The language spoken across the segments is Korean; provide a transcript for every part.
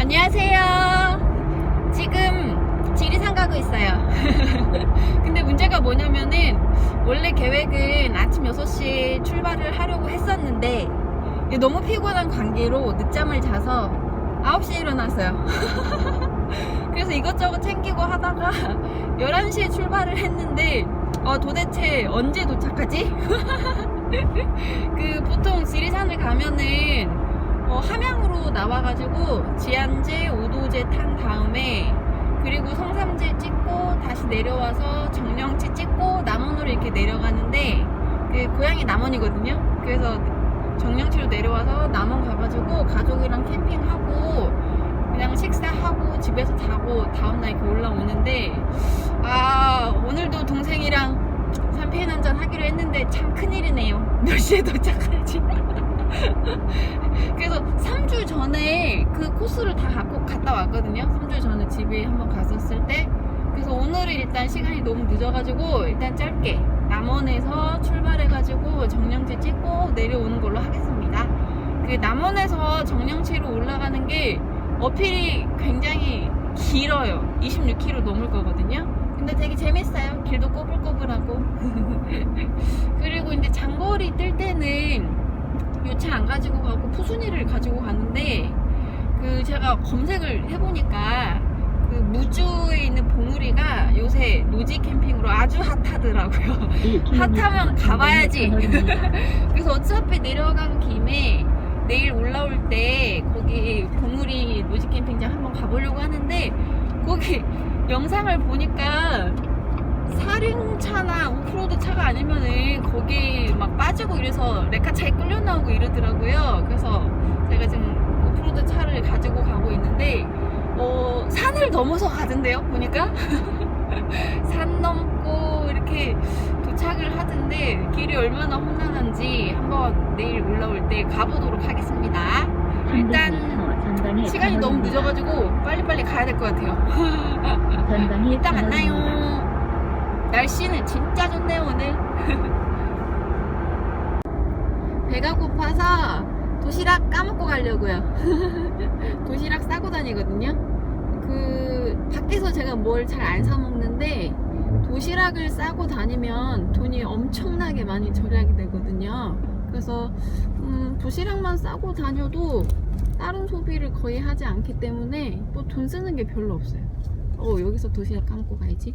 안녕하세요. 지금 지리산 가고 있어요. 근데 문제가 뭐냐면은 원래 계획은 아침 6시에 출발을 하려고 했었는데 너무 피곤한 관계로 늦잠을 자서 9시에 일어났어요. 그래서 이것저것 챙기고 하다가 11시에 출발을 했는데 어, 도대체 언제 도착하지? 그 보통 지리산을 가면은 어, 함양으로 나와가지고 지안제, 오도제 탄 다음에 그리고 성삼제 찍고 다시 내려와서 정령치 찍고 남원으로 이렇게 내려가는데 그 고향이 남원이거든요. 그래서 정령치로 내려와서 남원 가가지고 가족이랑 캠핑하고 그냥 식사하고 집에서 자고 다음날 이렇게 올라오는데 아 오늘도 동생이랑 샴페인 한잔 하기로 했는데 참 큰일이네요. 몇 시에 도착할지. 그래서 3주 전에 그 코스를 다 갖고 갔다 왔거든요. 3주 전에 집에 한번 갔었을 때. 그래서 오늘은 일단 시간이 너무 늦어가지고 일단 짧게 남원에서 출발해가지고 정령지 찍고 내려오는 걸로 하겠습니다. 그 남원에서 정령치로 올라가는 게 어필이 굉장히 길어요. 26km 넘을 거거든요. 근데 되게 재밌어요. 길도 꼬불꼬불하고. 그리고 이제 장거리 뜰 때는 요차 안 가지고 가고 푸순이를 가지고 가는데 그 제가 검색을 해보니까 그 무주에 있는 봉우리가 요새 노지 캠핑으로 아주 핫하더라고요. 핫하면 가봐야지. 그래서 어차피 내려간 김에 내일 올라올 때 거기 봉우리 노지 캠핑장 한번 가보려고 하는데 거기 영상을 보니까 사륜차나 오프로드 차가 아니면은 거기 막 빠지고 이래서 레카 차에 끌려 나오고 이러더라고요. 그래서 제가 지금 오프로드 차를 가지고 가고 있는데 어, 산을 넘어서 가던데요. 보니까 산 넘고 이렇게 도착을 하던데 길이 얼마나 험난한지 한번 내일 올라올 때 가보도록 하겠습니다. 일단 시간이 너무 늦어가지고 빨리빨리 가야 될 것 같아요. 이따 만나요. 날씨는 진짜 좋네요 오늘. 배가 고파서 도시락 까먹고 가려고요. 도시락 싸고 다니거든요. 그 밖에서 제가 뭘 잘 안 사 먹는데 도시락을 싸고 다니면 돈이 엄청나게 많이 절약이 되거든요. 그래서 음, 도시락만 싸고 다녀도 다른 소비를 거의 하지 않기 때문에 뭐돈 쓰는 게 별로 없어요. 어 여기서 도시락 까먹고 가야지.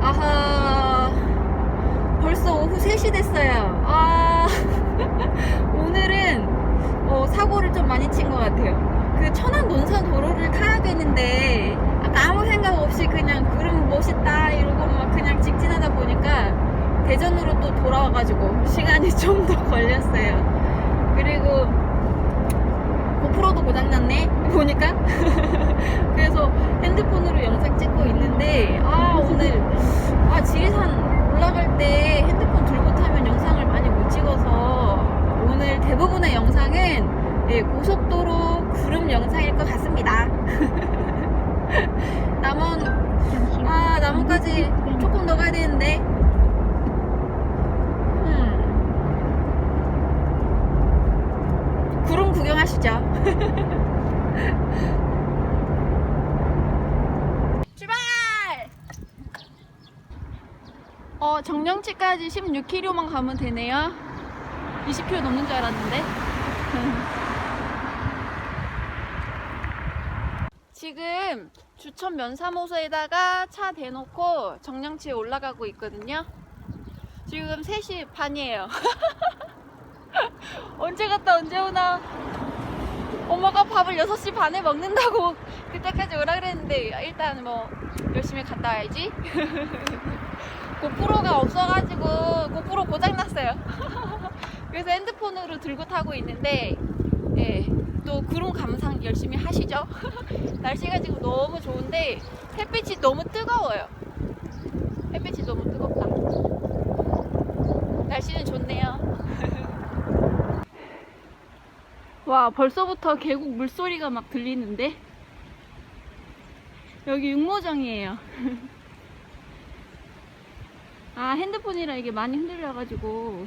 아하 벌써 오후 3시 됐어요 아 오늘은 어, 사고를 좀 많이 친 것 같아요 그 천안 논산 도로를 타야 되는데 아까 아무 생각 없이 그냥 구름 멋있다 이러고 막 그냥 직진하다 보니까 대전으로 또 돌아와가지고 시간이 좀 더 걸렸어요 그리고 고프로도 고장났네 보니까? 그래서 핸드폰으로 영상 찍고 있는데 아 오늘 아 지리산 올라갈 때 핸드폰 들고 타면 영상을 많이 못 찍어서 오늘 대부분의 영상은 예, 고속도로 구름 영상일 것 같습니다. 남원 아 남원까지 조금 더 가야 되는데 음. 구름 구경하시죠 출발! 어, 정령치까지 16km만 가면 되네요. 20km 넘는 줄 알았는데. 지금 주천 면사무소에다가 차 대놓고 정령치에 올라가고 있거든요. 지금 3시 반이에요. 언제 갔다 언제 오나? 엄마가 밥을 6시 반에 먹는다고 그때까지 오라 그랬는데 일단 뭐 열심히 갔다 와야지. 고프로가 없어가지고 고프로 고장났어요. 그래서 핸드폰으로 들고 타고 있는데 예, 또 구름 감상 열심히 하시죠. 날씨가 지금 너무 좋은데 햇빛이 너무 뜨거워요. 햇빛이 너무 뜨겁다. 날씨는 좋네요. 와, 벌써부터 계곡 물소리가 막 들리는데? 여기 육모정이에요. 아, 핸드폰이라 이게 많이 흔들려가지고.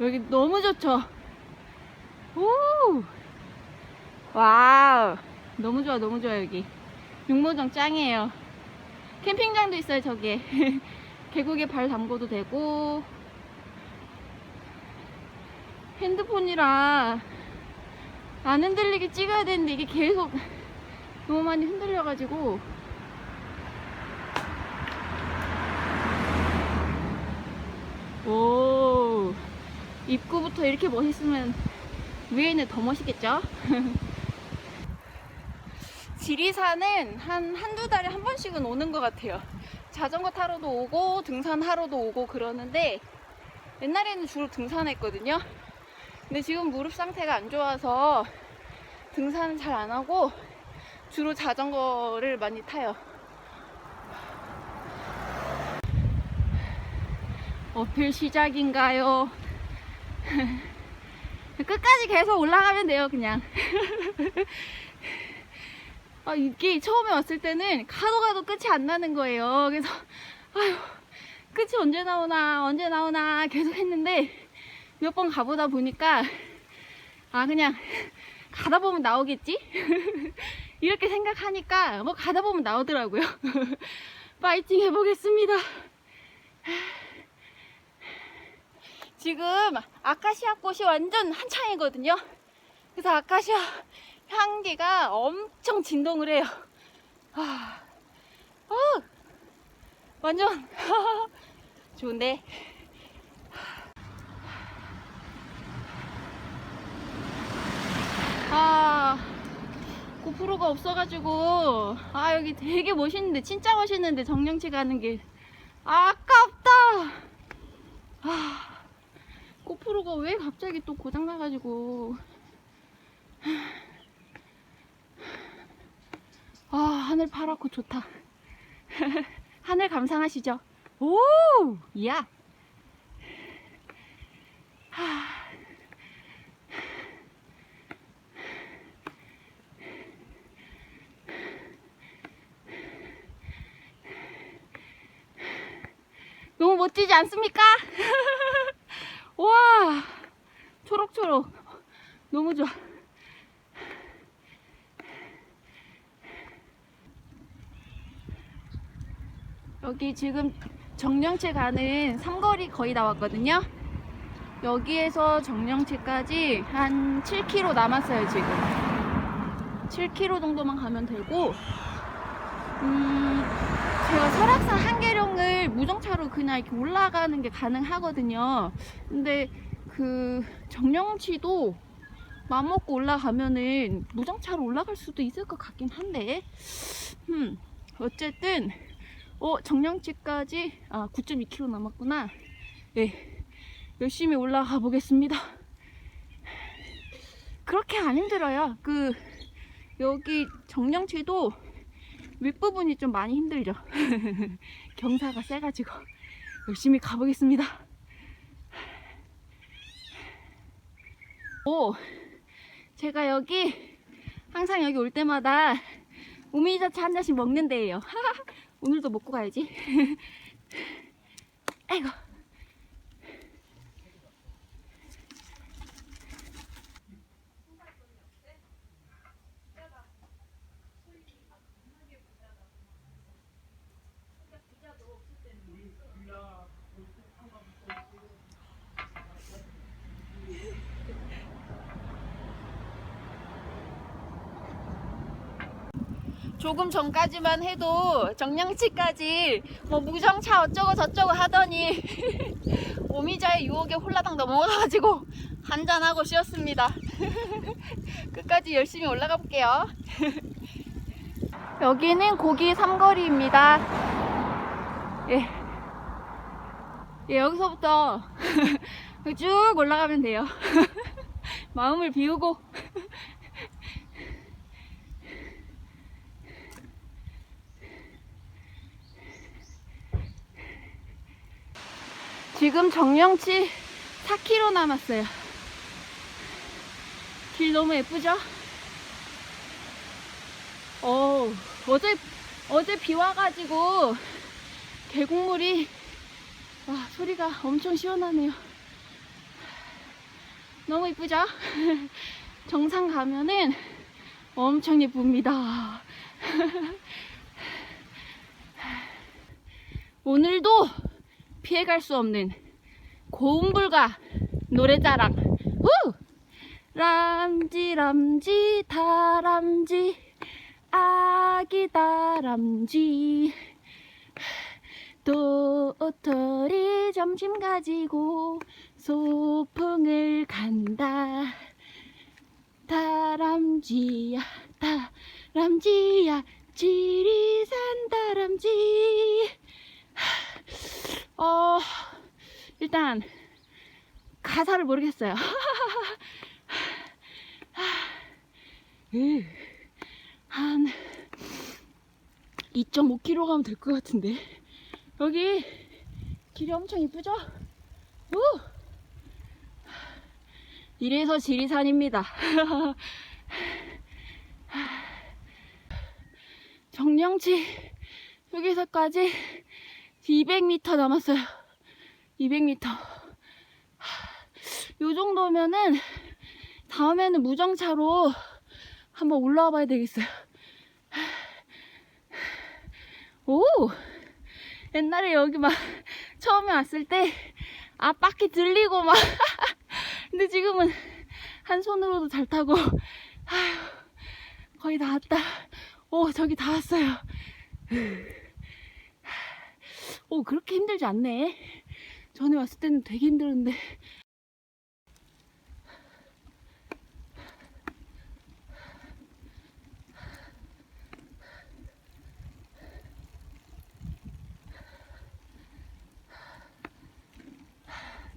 여기 너무 좋죠? 오! 와우! 너무 좋아, 너무 좋아, 여기. 육모정 짱이에요. 캠핑장도 있어요, 저기에. 계곡에 발 담궈도 되고. 핸드폰이라 안 흔들리게 찍어야 되는데 이게 계속 너무 많이 흔들려가지고. 오. 입구부터 이렇게 멋있으면 위에는 더 멋있겠죠? 지리산은 한 한두 달에 한 번씩은 오는 것 같아요. 자전거 타러도 오고 등산하러도 오고 그러는데 옛날에는 주로 등산했거든요. 근데 지금 무릎 상태가 안 좋아서 등산은 잘 안 하고 주로 자전거를 많이 타요. 어필 시작인가요? 끝까지 계속 올라가면 돼요, 그냥. 아, 이게 처음에 왔을 때는 가도 가도 끝이 안 나는 거예요. 그래서, 아휴, 끝이 언제 나오나, 언제 나오나 계속 했는데, 몇 번 가보다 보니까, 아, 그냥, 가다 보면 나오겠지? 이렇게 생각하니까, 뭐, 가다 보면 나오더라고요. 파이팅 해보겠습니다. 지금, 아카시아 꽃이 완전 한창이거든요. 그래서 아카시아 향기가 엄청 진동을 해요. 아, 어, 완전 좋은데. 아, 고 프로가 없어가지고 아 여기 되게 멋있는데 진짜 멋있는데 정령치 가는 길 아깝다. 아, 고프로가 왜 갑자기 또 고장 나가지고. 아, 하늘 파랗고 좋다. 하늘 감상하시죠? 오! 야! 멋지지 않습니까? 와! 초록초록. 너무 좋아. 여기 지금 정령채 가는 삼거리 거의 다 왔거든요. 여기에서 정령채까지 한 7km 남았어요, 지금. 7km 정도만 가면 되고, 음, 제가 설악산 한계령 을 무정차로 그냥 이렇게 올라가는 게 가능하거든요. 근데 그 정령치도 맘 먹고 올라가면은 무정차로 올라갈 수도 있을 것 같긴 한데, 음, 어쨌든, 어, 정령치까지, 아, 9.2km 남았구나. 네, 열심히 올라가 보겠습니다. 그렇게 안 힘들어요. 그, 여기 정령치도 윗부분이 좀 많이 힘들죠. 경사가 세가지고. 열심히 가보겠습니다. 오, 제가 여기, 항상 여기 올 때마다 우미자차 한 잔씩 먹는 데예요. 오늘도 먹고 가야지. 아이고. 조금 전까지만 해도 정량치까지 뭐 무정차 어쩌고 저쩌고 하더니 오미자의 유혹에 홀라당 넘어가가지고 한잔하고 쉬었습니다. 끝까지 열심히 올라가 볼게요. 여기는 고기 삼거리입니다. 예. 예, 여기서부터 쭉 올라가면 돼요. 마음을 비우고 지금 정령치 4km 남았어요. 길 너무 예쁘죠? 어, 어제, 어제 비 와가지고 계곡물이, 와, 소리가 엄청 시원하네요. 너무 예쁘죠? 정상 가면은 엄청 예쁩니다. 오늘도 피해갈 수 없는 고음불가 노래자랑. 후! 람지 람지 다람쥐 아기 다람쥐 도토리 점심 가지고 소풍을 간다. 다람쥐야 다람쥐야. 지리산 다람쥐 어 일단 가사를 모르겠어요 으, 한 2.5km 가면 될 것 같은데 여기 길이 엄청 이쁘죠? 우! 이래서 지리산입니다 정령치 여기서까지 200m 남았어요 200m 요 정도면은 다음에는 무정차로 한번 올라와 봐야 되겠어요. 오! 옛날에 여기 막 처음에 왔을 때 앞바퀴 들리고 막 근데 지금은 한 손으로도 잘 타고 아휴 거의 다 왔다. 오 저기 다 왔어요. 오 그렇게 힘들지 않네. 전에 왔을 때는 되게 힘들었는데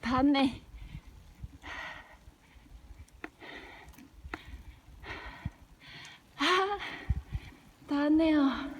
다 왔네. 아, 다.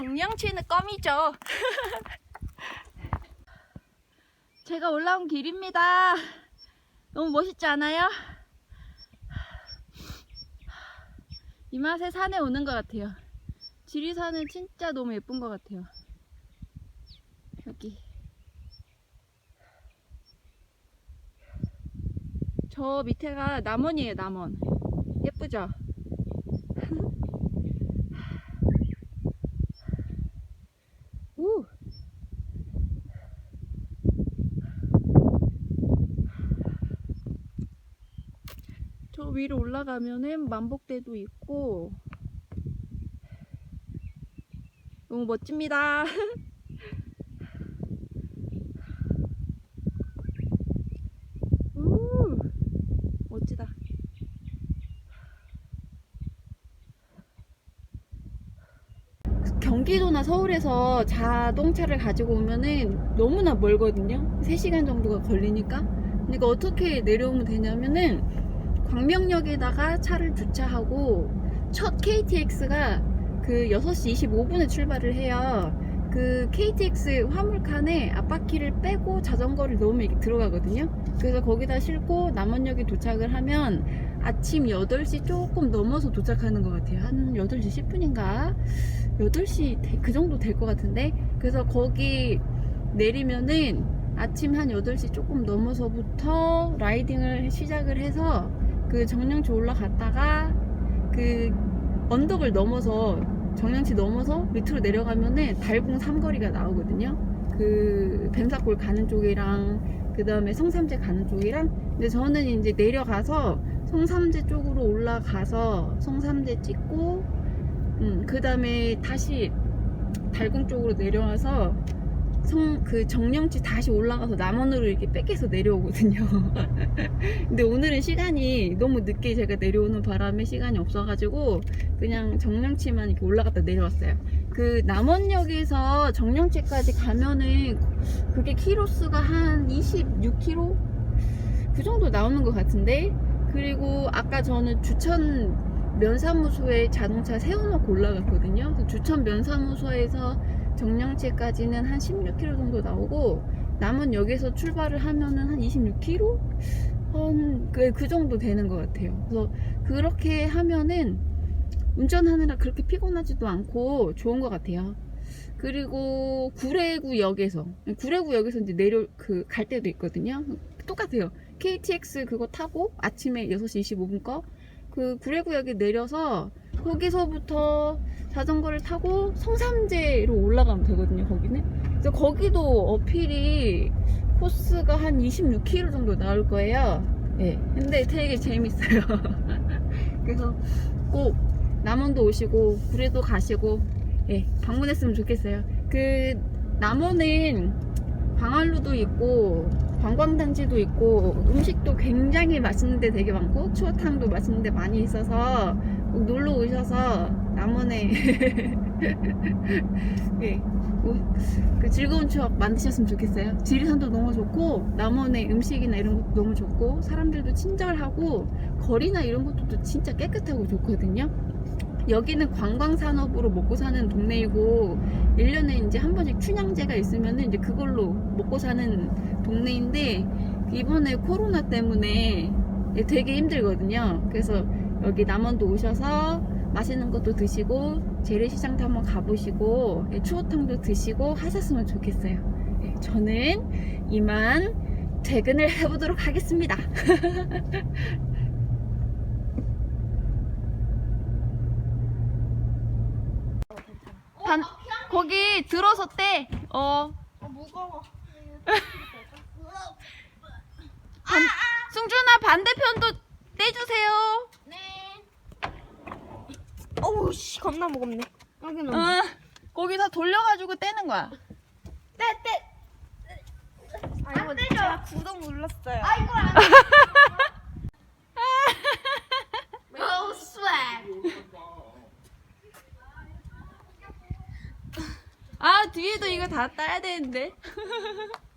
정량치는 껌이죠. 제가 올라온 길입니다. 너무 멋있지 않아요? 이 맛에 산에 오는 것 같아요. 지리산은 진짜 너무 예쁜 것 같아요. 여기. 저 밑에가 남원이에요, 남원. 예쁘죠? 우! 저 위로 올라가면은 만복대도 있고 너무 멋집니다. 우! 멋지다. 경기도나 서울에서 자동차를 가지고 오면은 너무나 멀거든요. 3시간 정도가 걸리니까. 그러니까 어떻게 내려오면 되냐면은 광명역에다가 차를 주차하고 첫 KTX가 그 6시 25분에 출발을 해요. 그 KTX 화물칸에 앞바퀴를 빼고 자전거를 넣으면 이렇게 들어가거든요. 그래서 거기다 싣고 남원역에 도착을 하면 아침 8시 조금 넘어서 도착하는 것 같아요. 한 8시 10분인가? 8시 그 정도 될 것 같은데. 그래서 거기 내리면은 아침 한 8시 조금 넘어서부터 라이딩을 시작을 해서 그 정량치 올라갔다가 그 언덕을 넘어서 정량치 넘어서 밑으로 내려가면은 달궁 삼거리가 나오거든요. 그 뱀사골 가는 쪽이랑 그 다음에 성삼재 가는 쪽이랑 근데 저는 이제 내려가서 성삼재 쪽으로 올라가서 성삼재 찍고 음, 그 다음에 다시 달궁 쪽으로 내려와서 성, 그 정령치 다시 올라가서 남원으로 이렇게 뺏겨서 내려오거든요. 근데 오늘은 시간이 너무 늦게 제가 내려오는 바람에 시간이 없어가지고 그냥 정령치만 이렇게 올라갔다 내려왔어요. 그 남원역에서 정령치까지 가면은 그게 키로수가 한 26km? 그 정도 나오는 것 같은데 그리고 아까 저는 주천 면사무소에 자동차 세워놓고 올라갔거든요. 그 주천 면사무소에서 정량치까지는 한 16km 정도 나오고 남원역에서 출발을 하면은 한 26km? 한, 그, 그 정도 되는 것 같아요. 그래서 그렇게 하면은 운전하느라 그렇게 피곤하지도 않고 좋은 것 같아요. 그리고 구례구역에서, 구례구역에서 이제 내려, 그, 갈 때도 있거든요. 똑같아요. KTX 그거 타고 아침에 6시 25분 거, 그 구례구역에 내려서 거기서부터 자전거를 타고 성삼재로 올라가면 되거든요, 거기는. 그래서 거기도 어필이 코스가 한 26km 정도 나올 거예요. 예. 근데 되게 재밌어요. 그래서 꼭 남원도 오시고, 구례도 가시고, 예, 방문했으면 좋겠어요. 그, 남원은 광안루도 있고, 관광단지도 있고, 음식도 굉장히 맛있는 데 되게 많고, 추어탕도 맛있는 데 많이 있어서, 꼭 놀러 오셔서 남원에 예, 뭐, 그 즐거운 추억 만드셨으면 좋겠어요. 지리산도 너무 좋고 남원의 음식이나 이런 것도 너무 좋고 사람들도 친절하고 거리나 이런 것도 또 진짜 깨끗하고 좋거든요. 여기는 관광 산업으로 먹고 사는 동네이고 1년에 이제 한 번씩 춘향제가 있으면은 이제 그걸로 먹고 사는 동네인데 이번에 코로나 때문에 되게 힘들거든요. 그래서 여기 남원도 오셔서 맛있는 것도 드시고 재래시장도 한번 가보시고 예, 추어탕도 드시고 하셨으면 좋겠어요. 예, 저는 이만 퇴근을 해보도록 하겠습니다. 반, 거기 들어서 떼. 어. 무거워. 반, 승준아 반대편도 떼주세요. 네. 어우 씨 겁나 무겁네. 여기는 어, 거기 다 돌려가지고 떼는 거야. 떼떼. 아이고 제가 구독 눌렀어요. 아이고 No swag. 아 뒤에도 이거 다 따야 되는데.